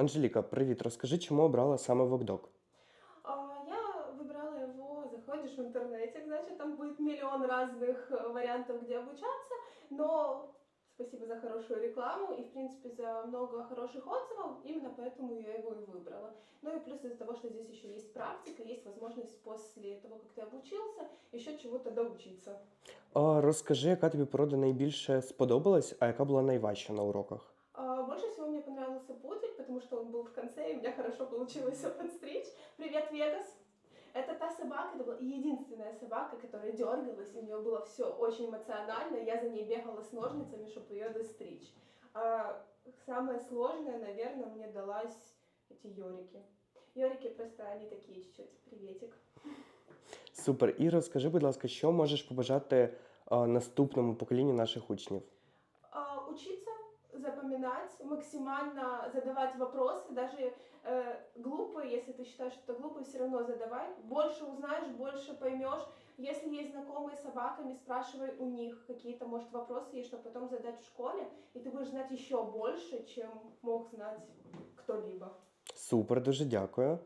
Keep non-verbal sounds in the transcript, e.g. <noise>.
Анжеліка, привіт. Розкажи, чому обрала саме вокдок? А, Я выбрала его, заходишь в интернете, значит, там будет миллион разных э, вариантов, где обучаться, но спасибо за хорошую рекламу и, в принципе, за много хороших отзывов, именно поэтому я его и выбрала. Ну и плюс из-за того, что здесь еще есть практика, есть возможность после того, как ты обучился, еще чего-то доучиться. А, розкажи, яка тобі порода найбільше сподобалась, а яка була найважча на уроках? А, Больше всего мне понравился пудель, потому что он был в конце, и у меня хорошо получилось <laughs> его подстричь. Привет, Вегас! Это та собака, это была единственная собака, которая дергалась, и у нее было все очень эмоционально. Я за ней бегала с ножницами, чтобы ее достричь. А самое сложное, наверное, мне далась эти йорики. Йорики просто они такие чуть-чуть. Приветик. Супер. І розкажи, будь ласка, що можеш побажати а, наступному поколінню наших учнів? А, учиться, запоминать, максимально задавать вопросы, даже э, глупые, если ты считаешь, что это глупые, все равно задавай. Больше узнаешь, больше поймешь. Если есть знакомые с собаками, спрашивай у них какие-то, может, вопросы есть, чтобы потом задать в школе, и ты будешь знать еще больше, чем мог знать кто-либо. Супер, дуже дякую.